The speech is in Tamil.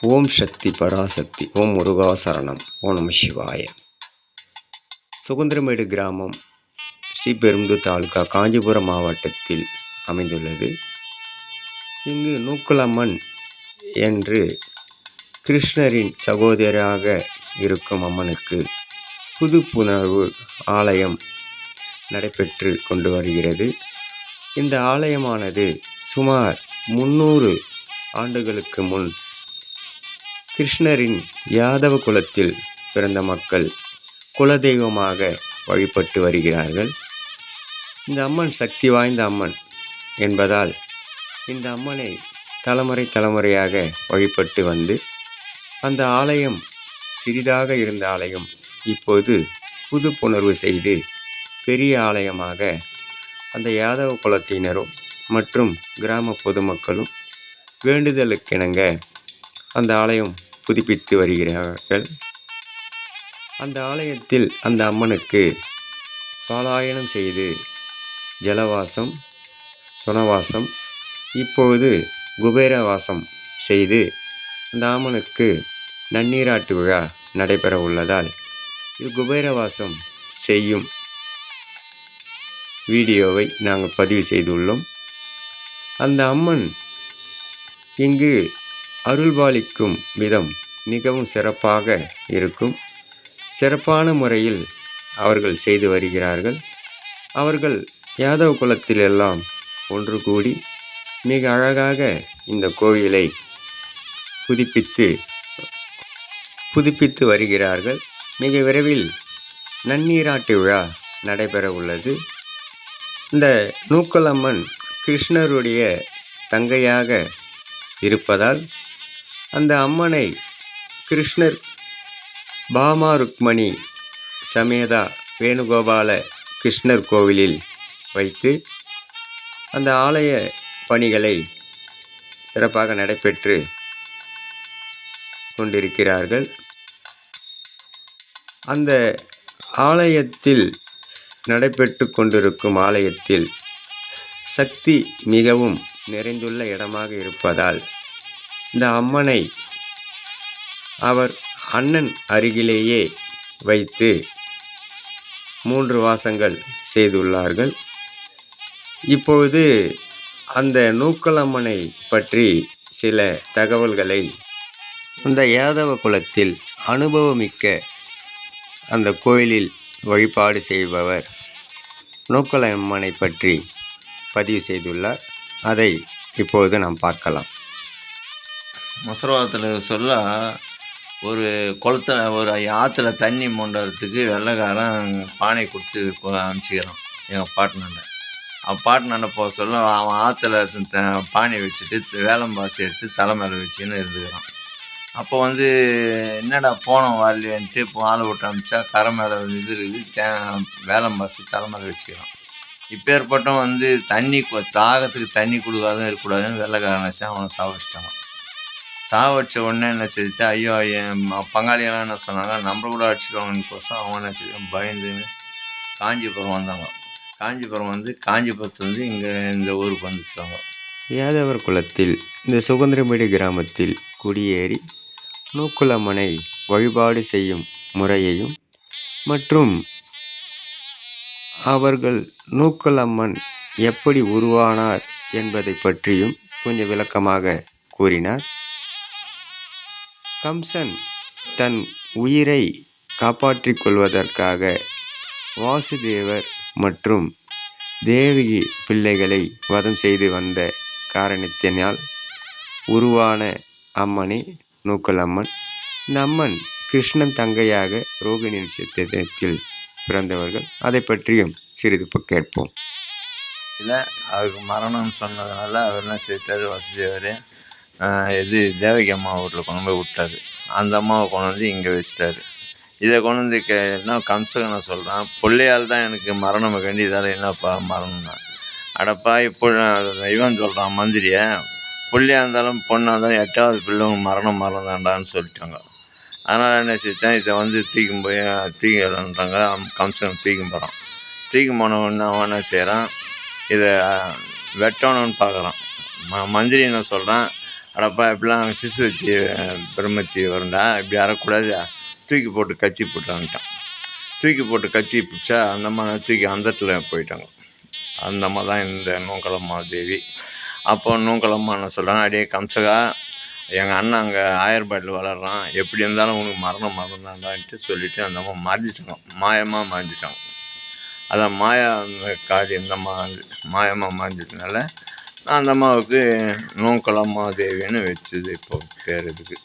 ஓம் சக்தி பராசக்தி ஓம் முருகா சரணம் ஓம் நம சிவாய. சுதந்திரமேடு கிராமம் ஸ்ரீபெரும்புதூர் தாலுகா காஞ்சிபுரம் மாவட்டத்தில் அமைந்துள்ளது. இங்கு நூக்குலம்மன் என்று கிருஷ்ணரின் சகோதரியாக இருக்கும் அம்மனுக்கு புதுப்புணர்வு ஆலயம் நடைபெற்று கொண்டு வருகிறது. இந்த ஆலயமானது சுமார் முன்னூறு ஆண்டுகளுக்கு முன் கிருஷ்ணரின் யாதவ குலத்தில் பிறந்த மக்கள் குலதெய்வமாக வழிபட்டு வருகிறார்கள். இந்த அம்மன் சக்தி வாய்ந்த அம்மன் என்பதால் இந்த அம்மனை தலைமுறை தலைமுறையாக வழிபட்டு வந்து அந்த ஆலயம் சிறிதாக இருந்த ஆலயம் இப்போது புது புணர்வு செய்து பெரிய ஆலயமாக அந்த யாதவ குலத்தினரும் மற்றும் கிராம பொதுமக்களும் வேண்டுதலுக்கிணங்க அந்த ஆலயம் புதுப்பித்து வருகிறார்கள். அந்த ஆலயத்தில் அந்த அம்மனுக்கு பாலாயனம் செய்து ஜலவாசம் சுனவாசம் இப்பொழுது குபேரவாசம் செய்து அந்த அம்மனுக்கு நன்னீராட்டு விழா நடைபெற உள்ளதால் இது குபேரவாசம் செய்யும் வீடியோவை நாங்கள் பதிவு செய்துள்ளோம். அந்த அம்மன் இங்கு அருள்பாலிக்கும் விதம் மிகவும் சிறப்பாக இருக்கும். சிறப்பான முறையில் அவர்கள் செய்து வருகிறார்கள். அவர்கள் யாதவ குலத்திலெல்லாம் ஒன்று கூடி மிக அழகாக இந்த கோவிலை புதுப்பித்து புதுப்பித்து வருகிறார்கள். மிக விரைவில் நன்னீராட்டு விழா நடைபெற உள்ளது. இந்த நூக்கலம்மன் கிருஷ்ணருடைய தங்கையாக இருப்பதால் அந்த அம்மனை கிருஷ்ணர் பாமா ருக்மணி சமேதா வேணுகோபால கிருஷ்ணர் கோவிலில் வைத்து அந்த ஆலய பணிகளை சிறப்பாக நடைபெற்று கொண்டிருக்கிறார்கள். அந்த ஆலயத்தில் நடைபெற்று கொண்டிருக்கும் ஆலயத்தில் சக்தி மிகவும் நிறைந்துள்ள இடமாக இருப்பதால் இந்த அம்மனை அவர் அண்ணன் அருகிலேயே வைத்து மூன்று வாசங்கள் செய்துள்ளார்கள். இப்பொழுது அந்த நூக்கலம்மனை பற்றி சில தகவல்களை அந்த யாதவ குலத்தில் அனுபவமிக்க அந்த கோயிலில் வழிபாடு செய்பவர் நூக்கலம்மனை பற்றி பதிவு செய்துள்ளார். அதை இப்போது நாம் பார்க்கலாம். மொசரவாதத்தில் சொல்ல ஒரு குளத்துல ஒரு ஆற்றுல தண்ணி மொண்டறதுக்கு வெள்ளைக்காரன் பானை கொடுத்து அனுப்பிச்சிக்கிறான். எங்கள் பாட்டினாண்ட அவன் பாட்டினாண்ட போக சொல்ல அவன் ஆற்றுல த பானை வச்சுட்டு வேலம்பாசி எடுத்து தலை மேலே வச்சுன்னு இருந்துக்கிறான். அப்போ வந்து என்னடா போனோம் வரலையன்ட்டு இப்போ ஆளை விட்டு அனுப்பிச்சா கரை மேலே வந்து இது இருக்குது தே வேலம்பாசி தலை மேலே வச்சுக்கிறான். இப்பேற்பட்டவன் வந்து தண்ணி தாகத்துக்கு தண்ணி கொடுக்காதும் இருக்கக்கூடாதுன்னு வெள்ளைக்காரன் வச்சு அவனை சாப்பிட்டான் சாவடிச்ச உடனே என்ன செஞ்சுட்டு ஐயோ என் பங்காளியெல்லாம் என்ன சொன்னாங்க நம்ம கூட அடிச்சிடுவாங்கன்னு கோசம் அவன் என்ன செஞ்சான் பயந்துன்னு காஞ்சிபுரம் வந்தாங்க. காஞ்சிபுரம் வந்து காஞ்சிபுரத்துலேருந்து இங்கே இந்த ஊருக்கு வந்துட்டாங்க. யாதவர் குலத்தில் இந்த சுதந்திரமேடு கிராமத்தில் குடியேறி நூக்குலமனை வழிபாடு செய்யும் முறையையும் மற்றும் அவர்கள் நூக்குலம்மன் எப்படி உருவானார் என்பதை பற்றியும் கொஞ்சம் விளக்கமாக கூறினார். கம்சன் தன் உயிரை காப்பாற்றிக் கொள்வதற்காக வாசுதேவர் மற்றும் தேவகி பிள்ளைகளை வதம் செய்து வந்த காரணத்தினால் உருவான அம்மனே நூக்கல் அம்மன் இந்த அம்மன் கிருஷ்ணன் தங்கையாக ரோகிணி நட்சத்திரத்தில் பிறந்தவர்கள். அதை பற்றியும் சிறிது கேட்போம். இல்லை அவருக்கு மரணம் சொன்னதுனால அவர் என்ன செய்தார்? வசதியார் இது தேவகி அம்மா வீட்டில் கொண்டு போய் விட்டாரு. அந்த அம்மாவை கொண்டு வந்து இங்கே வச்சிட்டாரு. இதை கொண்டு வந்து கே என்ன கம்சகனை சொல்கிறான் பிள்ளையால் தான் எனக்கு மரணம் வேண்டி இதால் என்னப்பா மரணம்னா? அடப்பா இப்போ இவன் சொல்கிறான் மந்திரியை பிள்ளையாக இருந்தாலும் பொண்ணாக இருந்தாலும் எட்டாவது பிள்ளை மரணம் மறந்தாண்டான்னு சொல்லிட்டாங்க. அதனால் என்ன செஞ்சான் இதை வந்து தூக்கி போய் தூக்கிடுறாங்க கம்சன் தூக்கி போகிறான் தூக்கி போன அவன் என்ன செய்கிறான் இதை வெட்டணும்னு பார்க்குறான் ம மந்திரி என்ன சொல்கிறான் அடப்பா இப்படிலாம் சிசுவத்தி பிரம்மத்தி வரும்டா இப்படி அறக்கூடாது. தூக்கி போட்டு கத்தி போட்டான்ட்டான் தூக்கி போட்டு கத்தி பிடிச்சா அந்த அம்மா தூக்கி அந்தத்தில் போயிட்டாங்க. அந்த அம்மா தான் இந்த நூங்கலம்மா தேவி. அப்போ நூங்கலம்மா என்ன சொல்கிறாங்க அடே கம்சகா எங்கள் அண்ணன் அங்கே ஆயர்பாட்டில் வளர்றான். எப்படி இருந்தாலும் உனக்கு மரணம் மறந்தாண்டான்ட்டு சொல்லிவிட்டு அந்த அம்மா மறைஞ்சிட்டாங்க. மாயமாக மறைஞ்சிட்டாங்க. அதான் மாயா அந்த காளி அந்த அம்மா மாயமாக மறைஞ்சிட்டனால நான் அந்த அம்மாவுக்கு நூங்கலம்மா தேவின்னு வச்சது இப்போ பேர் இதுக்கு.